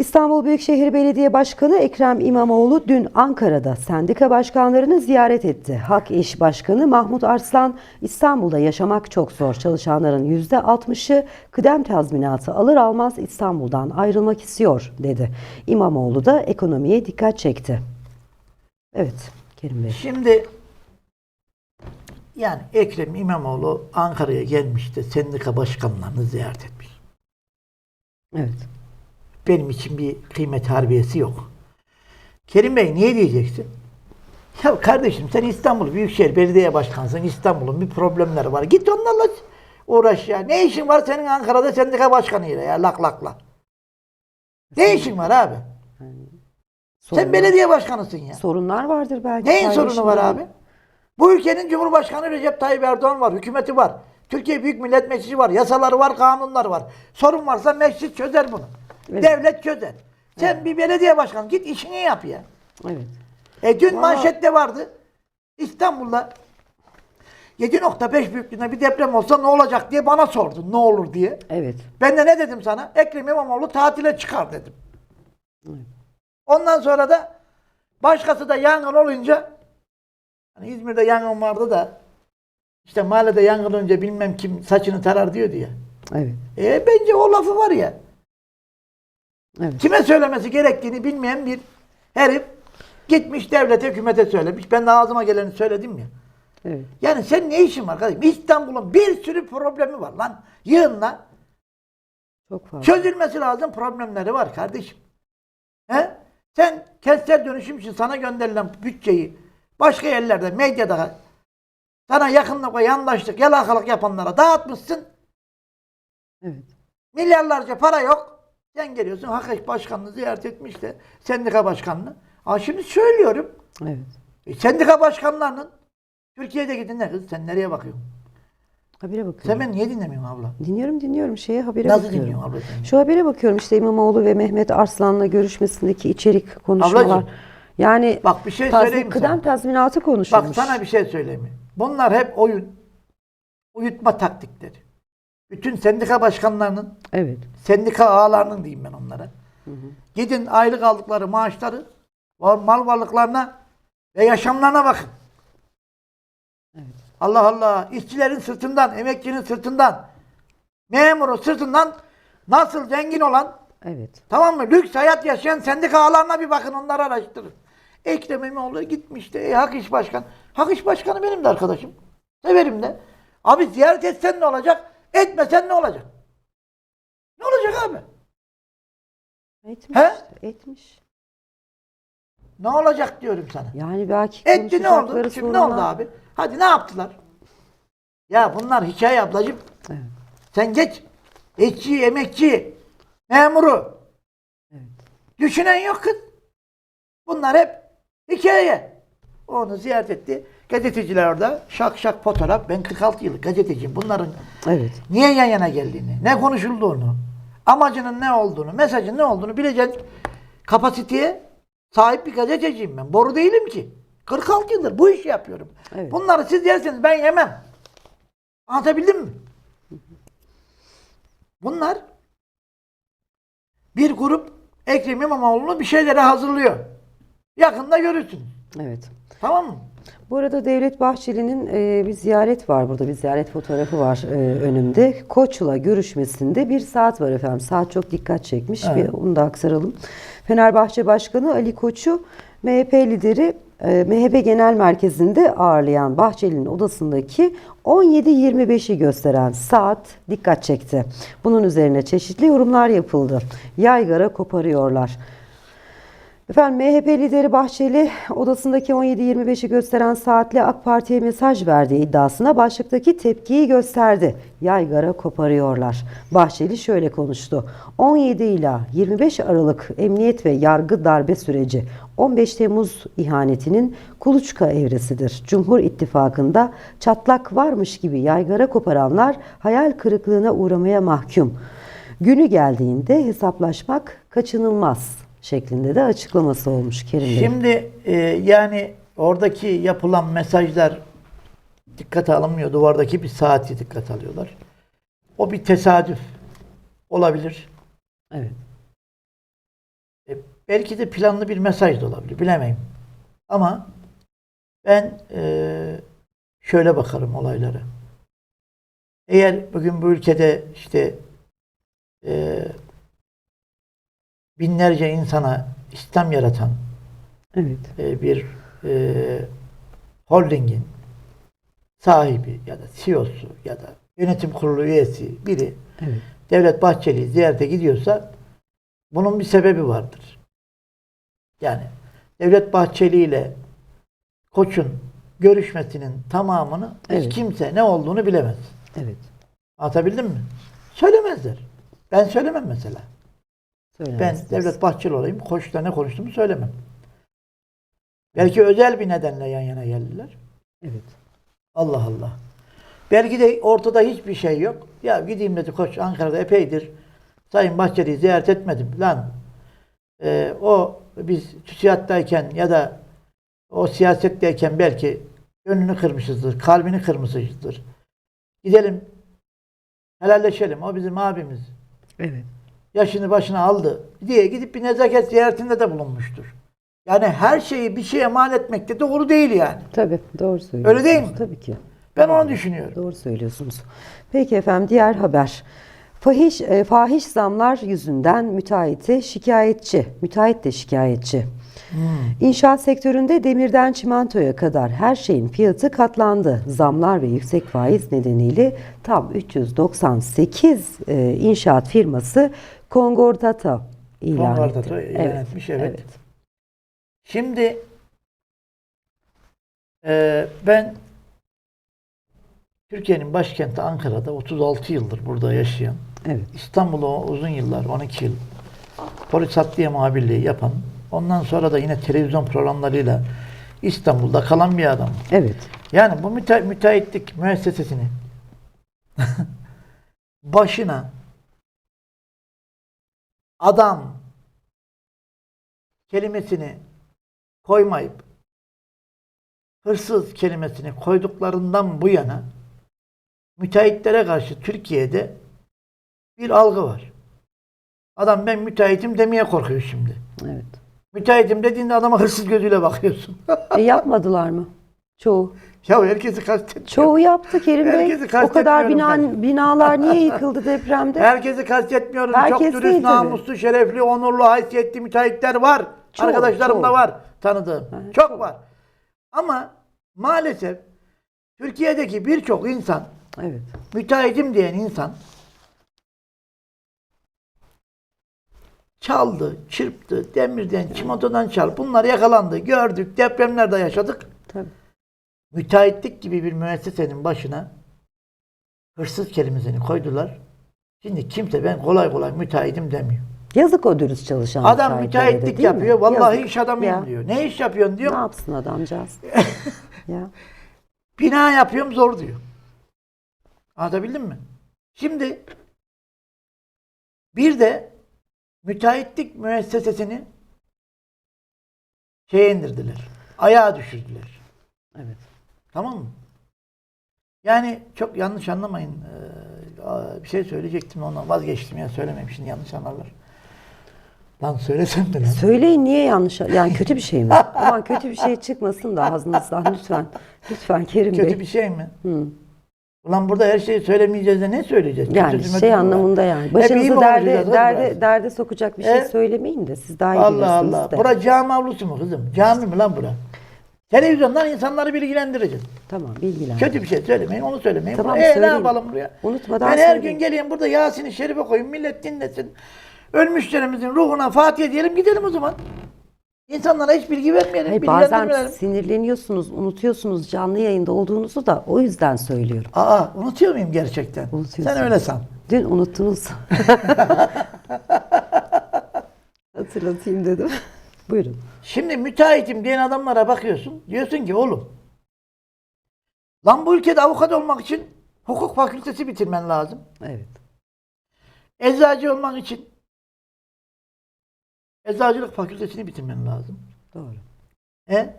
İstanbul Büyükşehir Belediye Başkanı Ekrem İmamoğlu dün Ankara'da sendika başkanlarını ziyaret etti. Hak İş Başkanı Mahmut Arslan İstanbul'da yaşamak çok zor. Çalışanların %60'ı kıdem tazminatı alır almaz İstanbul'dan ayrılmak istiyor dedi. İmamoğlu da ekonomiye dikkat çekti. Evet Kerim Bey. Şimdi yani Ekrem İmamoğlu Ankara'ya gelmiş de sendika başkanlarını ziyaret etmiş. Evet. Benim için bir kıymet harbiyesi yok. Kerim Bey niye diyeceksin? Ya kardeşim sen İstanbul Büyükşehir Belediye Başkanısın. İstanbul'un bir problemleri var. Git onlarla uğraş ya. Ne işin var senin Ankara'da sendika başkanıyla ya lak lakla. Ne işin var abi? Sen Sorunlar- belediye başkanısın ya. Sorunlar vardır belki. Neyin sorunu var abi? Bu ülkenin Cumhurbaşkanı Recep Tayyip Erdoğan var, hükümeti var. Türkiye Büyük Millet Meclisi var, yasaları var, kanunları var. Sorun varsa meclis çözer bunu. Evet. Devlet çözer. Sen bir belediye başkanı git işini yap ya. Evet. E dün Vallahi- manşette vardı. İstanbul'da 7.5 büyüklüğünde bir deprem olsa ne olacak diye bana sordun. Ne olur diye. Evet. Ben de ne dedim sana? Ekrem İmamoğlu tatile çıkar dedim. Ondan sonra da başkası da yangın olunca hani İzmir'de yangın vardı da işte mahallede yangın olunca bilmem kim saçını tarar diyordu ya. Evet. E bence o lafı var ya. Evet. Kime söylemesi gerektiğini bilmeyen bir herif gitmiş devlete hükümete söylemiş. Ben de ağzıma geleni söyledim ya. Evet. Yani sen ne işin var kardeşim? İstanbul'un bir sürü problemi var lan. Yığınla. Çok fazla. Çözülmesi lazım problemleri var kardeşim. He? Sen kentsel dönüşüm için sana gönderilen bütçeyi başka yerlerde, medyada sana yakınlık ve yandaşlık, yalakalık yapanlara dağıtmışsın. Evet. Milyarlarca para yok. Sen geliyorsun Hak İş Başkanı'nı ziyaret etmiş de sendika başkanını. Ha şimdi söylüyorum. Evet. E, sendika başkanlarının Türkiye'de gidin ne kız? Sen nereye bakıyorsun? Habere bakıyorum. Sen beni niye dinlemiyorsun abla? Dinliyorum dinliyorum şeye habere Nasıl bakıyorum. dinliyorsun abla sen? Şu habere bakıyorum işte İmamoğlu ve Mehmet Arslan'la görüşmesindeki içerik konuşmalar. Ablacığım, yani Bak bir şey söyleyeyim mi kıdem sana? tazminatı Bak konuşulmuş. sana bir şey söyleyeyim mi? Bunlar hep oyun. Uyutma taktikleri. Bütün sendika başkanlarının, Evet. sendika ağalarının diyeyim ben onlara. Gidin aylık aldıkları maaşları, mal varlıklarına ve yaşamlarına bakın. Allah Allah. işçilerin sırtından, emekçinin sırtından, memuru sırtından nasıl zengin olan, Evet. tamam mı? Lüks hayat yaşayan sendika ağalarına bir bakın, onları araştırın. Ekrem İmamoğlu gitmiş de, e, Hak İş Başkanı. Hak İş Başkanı benim de arkadaşım. Severim de. Abi ziyaret etsen ne olacak? Etmesen ne olacak? Ne olacak abi? Etmiş. He? Etmiş. Ne olacak diyorum sana. Yani belki Etti ne oldu? Şimdi ne oldu abi? Hadi ne yaptılar? Ya bunlar hikaye ablacığım. Evet. Sen geç. İşçi, emekçi, memuru. Düşünen yok kız. Bunlar hep hikaye. Onu ziyaret etti. Gazeteciler orada şak şak fotoğraf. Ben 46 yıllık gazeteciyim. Bunların Evet. niye yan yana geldiğini, ne konuşulduğunu, amacının ne olduğunu, mesajın ne olduğunu bilecek kapasiteye sahip bir gazeteciyim ben. Boru değilim ki. 46 yıldır bu işi yapıyorum. Evet. Bunları siz yerseniz ben yemem. Anlatabildim mi? Bunlar bir grup Ekrem İmamoğlu'nu bir şeylere hazırlıyor. Yakında görürsünüz. Evet. Tamam mı? Bu arada Devlet Bahçeli'nin e, bir ziyaret var burada. Bir ziyaret fotoğrafı var e, önümde. Koç'la görüşmesinde bir saat var efendim. Saat çok dikkat çekmiş. Evet. Bir, onu da aktaralım. Fenerbahçe Başkanı Ali Koç'u MHP lideri e, MHP Genel Merkezi'nde ağırlayan Bahçeli'nin odasındaki 17.25'i gösteren saat dikkat çekti. Bunun üzerine çeşitli yorumlar yapıldı. Yaygara koparıyorlar. Efendim MHP lideri Bahçeli odasındaki 17.25'i gösteren saatle AK Parti'ye mesaj verdiği iddiasına başlıktaki tepkiyi gösterdi. Yaygara koparıyorlar. Bahçeli şöyle konuştu. 17 ile 25 Aralık emniyet ve yargı darbe süreci 15 Temmuz ihanetinin kuluçka evresidir. Cumhur İttifakı'nda çatlak varmış gibi yaygara koparanlar hayal kırıklığına uğramaya mahkum. Günü geldiğinde hesaplaşmak kaçınılmaz şeklinde de açıklaması olmuş Kerim Bey. Şimdi e, yani oradaki yapılan mesajlar dikkate alınmıyor. Duvardaki bir saati dikkate alıyorlar. O bir tesadüf olabilir. Evet. E, belki de planlı bir mesaj da olabilir. Bilemeyim. Ama ben e, şöyle bakarım olaylara. Eğer bugün bu ülkede işte e, binlerce insana İslam yaratan Evet. e, bir e, holdingin sahibi ya da CEO'su ya da yönetim kurulu üyesi biri Evet. Devlet Bahçeli'yi ziyarete gidiyorsa bunun bir sebebi vardır. Yani Devlet Bahçeli ile Koç'un görüşmesinin tamamını hiç Evet. kimse ne olduğunu bilemez. Evet. Anlatabildim mi? Söylemezler. Ben söylemem mesela. Ben. Devlet Bahçeli olayım. Koç'ta ne konuştuğumu söylemem. Belki özel bir nedenle yan yana geldiler. Evet. Allah Allah. Belki de ortada hiçbir şey yok. Ya gideyim dedi koç Ankara'da epeydir. Sayın Bahçeli'yi ziyaret etmedim. Lan e, o biz TÜSİAD'dayken ya da o siyasetteyken belki gönlünü kırmışızdır, kalbini kırmışızdır. Gidelim helalleşelim. O bizim abimiz. Evet. Yaşını başına aldı diye gidip bir nezaket ziyaretinde de bulunmuştur. Yani her şeyi bir şeye mal etmek de doğru değil yani. Tabii doğru söylüyorsunuz. Öyle değil mi? Tabii ki. Ben onu düşünüyorum. Doğru söylüyorsunuz. Peki efendim diğer haber. Fahiş, e, fahiş zamlar yüzünden müteahhiti şikayetçi. Müteahhit de şikayetçi. İnşaat sektöründe demirden çimentoya kadar her şeyin fiyatı katlandı. Zamlar ve yüksek faiz nedeniyle tam 398 e, inşaat firması kongordata ilan Kongordata etti. ilan etmiş, evet. Şimdi e, ben Türkiye'nin başkenti Ankara'da 36 yıldır burada yaşayan, Evet. İstanbul'u uzun yıllar, 12 yıl polis hatliye muhabirliği yapan, ondan sonra da yine televizyon programlarıyla İstanbul'da kalan bir adam. Evet. Yani bu müte müteahhitlik müessesesini başına adam kelimesini koymayıp hırsız kelimesini koyduklarından bu yana müteahhitlere karşı Türkiye'de bir algı var. Adam ben müteahhitim demeye korkuyor şimdi. Evet. Müteahhitim dediğinde adama hırsız gözüyle bakıyorsun. E, yapmadılar mı? Çoğu. ya herkesi kastetmiyor. Çoğu yaptı Kerim Bey. Herkesi O kadar kastetmiyorum bina, binalar niye yıkıldı depremde? Herkesi kastetmiyorum. Herkes Çok değil dürüst, tabii. namuslu, şerefli, onurlu, haysiyetli müteahhitler var. Çok, Arkadaşlarım çok. da var tanıdığım. Evet, çok, çok. var. Ama maalesef Türkiye'deki birçok insan, Evet. müteahhitim diyen insan çaldı, çırptı, demirden, çimentodan çal. Bunlar yakalandı, gördük, depremlerde yaşadık. Tabii. Müteahhitlik gibi bir müessesenin başına hırsız kelimesini koydular. Şimdi kimse ben kolay kolay müteahhitim demiyor. Yazık o dürüst çalışan Adam müteahhitlere de, müteahhitlik değil mi? yapıyor. Vallahi Yazık. iş adamıyım Ya. diyor. Ne iş yapıyorsun diyor. Ne yapsın adamcağız? ya. Bina yapıyorum zor diyor. Anlatabildim mi? Şimdi bir de müteahhitlik müessesesini şeye indirdiler. Ayağa düşürdüler. Evet. Tamam mı? Yani çok yanlış anlamayın. Ee, bir şey söyleyecektim ondan vazgeçtim ya söylemeyeyim şimdi yanlış anlarlar. Lan söylesem de lan. Söyleyin niye yanlış? Yani kötü bir şey mi? Aman kötü bir şey çıkmasın da ağzınızdan lütfen. Lütfen Kerim Kötü Bey. bir şey mi? Hı. Ulan burada her şeyi söylemeyeceğiz de ne söyleyeceğiz? Yani mötüsü şey var. anlamında yani. Hep iyi Başınızı derde, derde, derde sokacak bir şey E? söylemeyin de siz daha iyi Allah bilirsiniz Allah. de. Bura cami avlusu mu kızım? Cami mi lan bura? Televizyondan insanları bilgilendireceğiz. Tamam bilgilendir. Kötü bir şey söylemeyin, onu söylemeyin. Tamam, Buraya. E, ne yapalım buraya? Unutmadan ben her gün geleyim burada Yasin-i Şerif'e koyayım, millet dinlesin. Ölmüşlerimizin ruhuna Fatiha diyelim, gidelim o zaman. İnsanlara hiç bilgi vermeyelim, Hayır, bazen bilgilendirmeyelim. sinirleniyorsunuz, unutuyorsunuz canlı yayında olduğunuzu da o yüzden söylüyorum. Aa, unutuyor muyum gerçekten? Unutuyorsun. Sen öyle san. Dün unuttunuz. Hatırlatayım dedim. Buyurun. Şimdi müteahhitim diyen adamlara bakıyorsun. Diyorsun ki oğlum lan bu ülkede avukat olmak için hukuk fakültesi bitirmen lazım. Evet. Eczacı olmak için eczacılık fakültesini bitirmen lazım. Doğru. E,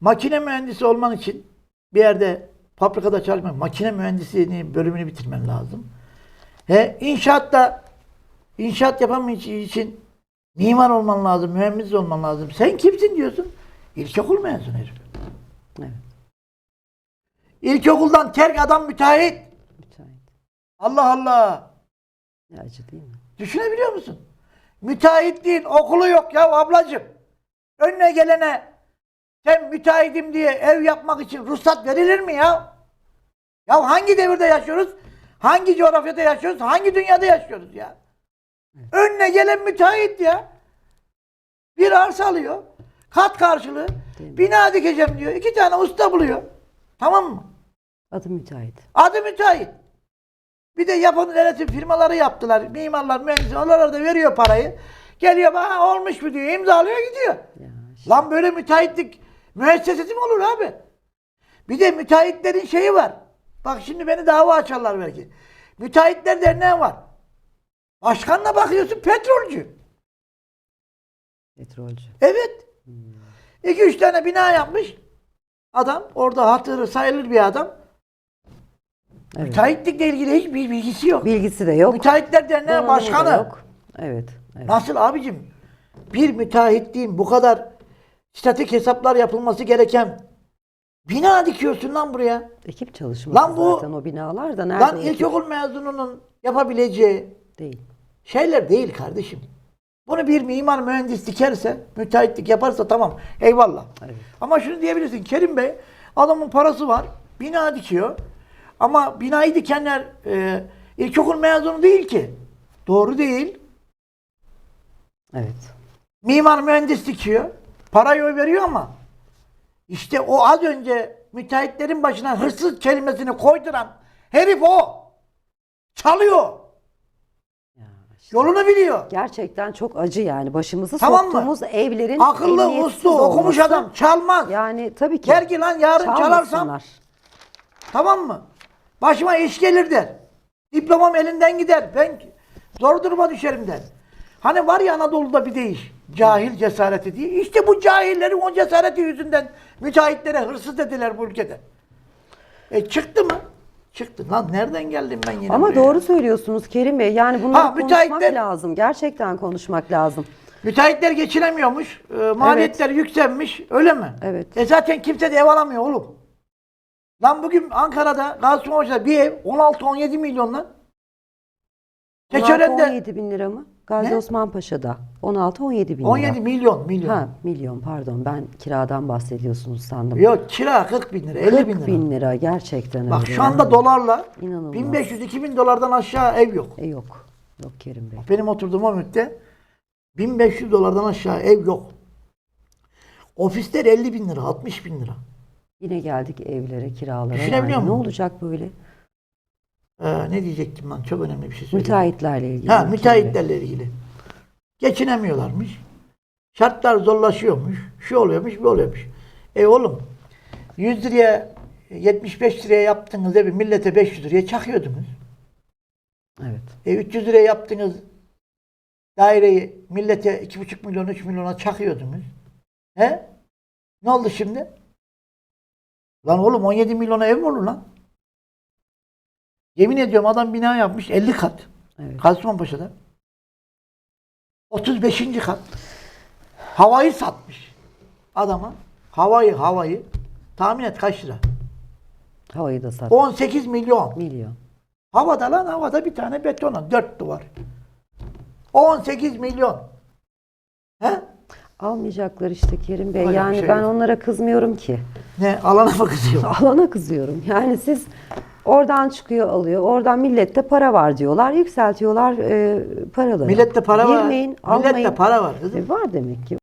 makine mühendisi olman için bir yerde fabrikada çalışmak, makine mühendisliğini bölümünü bitirmen lazım. E, inşaatta inşaat yapamayıcı için Mimar olman lazım, mühendis olman lazım. Sen kimsin diyorsun? İlkokul mezunu herif. Evet. İlkokuldan terk adam müteahhit. Müteahhit. Allah Allah. Ne acı değil mi? Düşünebiliyor musun? Müteahhitliğin okulu yok ya ablacığım. Önüne gelene sen müteahhitim diye ev yapmak için ruhsat verilir mi ya? Ya hangi devirde yaşıyoruz? Hangi coğrafyada yaşıyoruz? Hangi dünyada yaşıyoruz ya? Önüne gelen müteahhit ya. Bir arsa alıyor. Kat karşılığı. Değil mi? Bina dikeceğim diyor. İki tane usta buluyor. Tamam mı? Adı müteahhit. Adı müteahhit. Bir de yapın denetim firmaları yaptılar. Mimarlar, mühendisler onlar da veriyor parayı. Geliyor bana olmuş mu diyor. imzalıyor gidiyor. Ya işte. Lan böyle müteahhitlik müessesesi mi olur abi? Bir de müteahhitlerin şeyi var. Bak şimdi beni dava açarlar belki. Müteahhitler derneği var. Başkanla bakıyorsun petrolcü. Petrolcü. Evet. İki üç tane bina yapmış. Adam orada hatırı sayılır bir adam. Evet. Müteahhitlikle ilgili hiçbir bilgisi yok. Bilgisi de yok. Müteahhitler Derneği Başkanı. Yok. Evet. evet. Nasıl abicim? Bir müteahhitliğin bu kadar statik hesaplar yapılması gereken bina dikiyorsun lan buraya. Ekip çalışması Lan bu- zaten o binalar da nerede? Lan ilkokul mezununun yapabileceği Değil. şeyler değil kardeşim. Bunu bir mimar mühendis dikerse, müteahhitlik yaparsa tamam. Eyvallah. Evet. Ama şunu diyebilirsin. Kerim Bey adamın parası var. Bina dikiyor. Ama binayı dikenler e, ilkokul mezunu değil ki. Doğru değil. Evet. Mimar mühendis dikiyor. Parayı o veriyor ama işte o az önce müteahhitlerin başına hırsız kelimesini koyduran herif o. Çalıyor. Yolunu biliyor. Gerçekten çok acı yani. Başımızı Tamam mı? soktuğumuz evlerin Akıllı, emniyetsiz uslu, okumuş olması. adam. Çalmaz. Yani tabii ki. Der ki lan yarın çalarsam çalmasınlar. tamam mı? Başıma iş gelir der. Diplomam elinden gider. Ben zor duruma düşerim der. Hani var ya Anadolu'da bir deyiş. Cahil cesareti diye. İşte bu cahillerin o cesareti yüzünden müteahhitlere hırsız dediler bu ülkede. E çıktı mı? Çıktı. Lan nereden geldim ben yine Ama buraya? doğru söylüyorsunuz Kerim Bey. Yani bunları Ha, konuşmak müteahhitler- lazım. Gerçekten konuşmak lazım. Müteahhitler geçinemiyormuş. e, maliyetler yükselmiş. Öyle mi? Evet. E zaten kimse de ev alamıyor oğlum. Lan bugün Ankara'da Gaziosman'da bir ev 16-17 milyon lan. Keçören'de 17 bin lira mı? Gazi Ne? Osman Paşa'da. 16-17 bin lira. 17 milyon milyon. Ha milyon pardon ben kiradan bahsediyorsunuz sandım. Yok kira 40 bin lira 50 40 bin lira. bin lira gerçekten Bak öyle. şu anda dolarla İnanılmaz. 1500-2000 dolardan aşağı ev yok. E yok. Yok Kerim Bey. Benim oturduğum o müddet 1500 dolardan aşağı ev yok. Ofisler 50 bin lira 60 bin lira. Yine geldik evlere, kiralara. Yani. Ne olacak böyle? Ee, ne diyecektim lan çok önemli bir şey söyleyeyim. Müteahhitlerle ilgili. Ha müteahhitlerle ilgili. Geçinemiyorlarmış. Şartlar zorlaşıyormuş. Şu oluyormuş, bu oluyormuş. E oğlum 100 liraya 75 liraya yaptığınız evi millete 500 liraya çakıyordunuz. Evet. E 300 liraya yaptığınız daireyi millete 2,5 milyon 3 milyona çakıyordunuz. He? Ne oldu şimdi? Lan oğlum 17 milyona ev mi olur lan? Yemin ediyorum adam bina yapmış 50 kat. Evet. Paşa'da. 35. kat. Havayı satmış. Adama. Havayı havayı. Tahmin et kaç lira? Havayı da sat. 18 milyon. Milyon. Havada lan havada bir tane betona. Dört duvar. 18 milyon. He? Almayacaklar işte Kerim Bey. Öyle yani şey ben yok. onlara kızmıyorum ki. Ne? Alana mı kızıyor? Alana kızıyorum. Yani siz oradan çıkıyor alıyor. Oradan millette para var diyorlar. Yükseltiyorlar e, paraları. Millette para var. Girmeyin, almayın. Millette para var kızım. E, var demek ki.